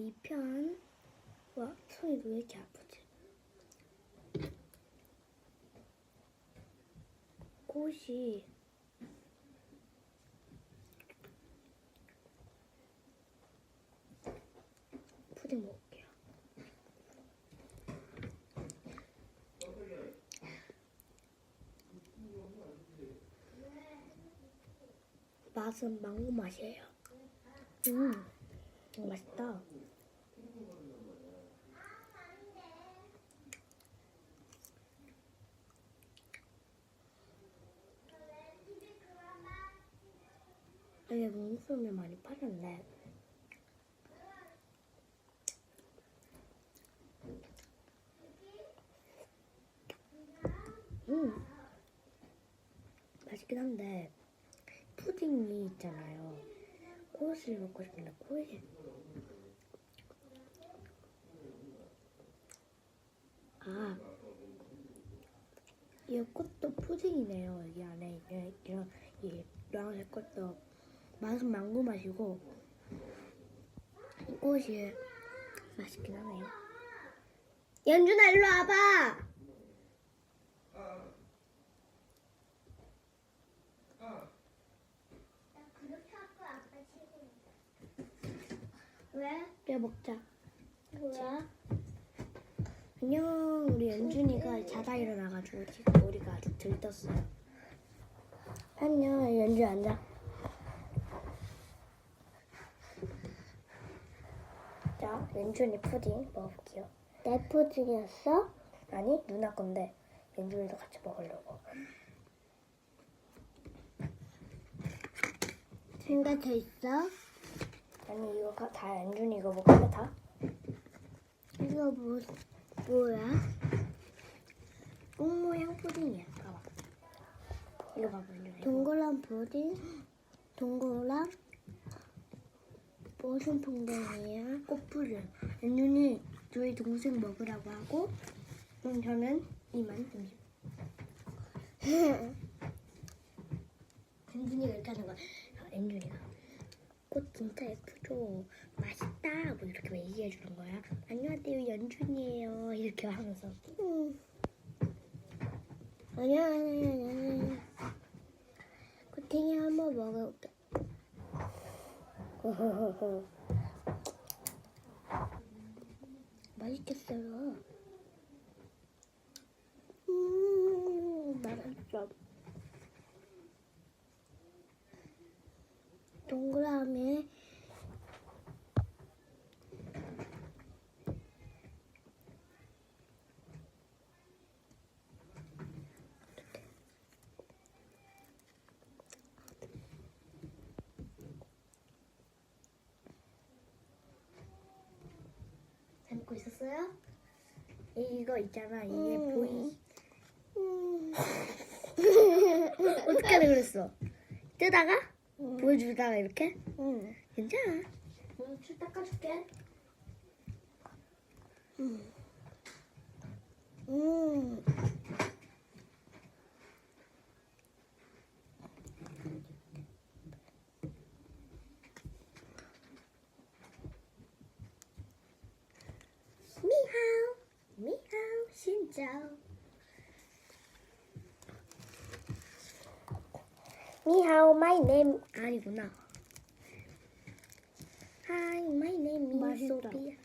이 편, 와, 손이 왜 이렇게 아프지? 꽃이 푸딩 먹을게요. 맛은 망고 맛이에요. 음, 맛있다. 되게 몽수를 많이 팔았네. 음, 맛있긴 한데 푸딩이 있잖아요. 꽃을 먹고 싶은데 꽃이 아, 이 꽃도 푸딩이네요. 여기 안에 이런 이 노란색 꽃도 맛은 망고 맛이고 이 꽃이 맛있긴 하네요. 연준아 일로 와봐. 왜? 그래 먹자. 뭐야? 안녕. 우리 연준이가 자다 일어나가지고 지금 우리가 아주 들떴어요. 안녕. 연준 앉아. 자, 연준이 푸딩 먹을게요. 내 푸딩이었어? 아니, 누나 건데 연준이도 같이 먹으려고. 생각 더 있어? 아니, 이거 가- 다 연준이 이거 먹을래 다? 이거 뭐, 뭐야? 꽃 모양 푸딩이야. 봐봐. 이거 봐봐. 동그란 푸딩, 동그란 무슨 풍뎅이야? 꽃푸딩. 연준이 저희 동생 먹으라고 하고, 그럼 저는 이만 점심. 연준이가 이렇게 하는 거야. 연준이가. 꽃 진짜 예쁘죠? 맛있다. 뭐 이렇게 얘기해 주는 거야. 안녕하세요, 연준이에요. 이렇게 하면서. 음. 안녕하세요. 코팅이 한번 먹어볼게. 맛있겠어요. 음, 맛있어. 동그라미 담고 있었어요? 이거 있잖아 이게 보이 어떻게 하려 그랬어? 뜨다가? 보여주다가 이렇게? 응. 괜찮아. 응, 줄 닦아줄게. 응. 응. 미하오, 미하오, 신짜오. 미하오, my name 아니구나. Hi, my name is 맛있다. Sophia.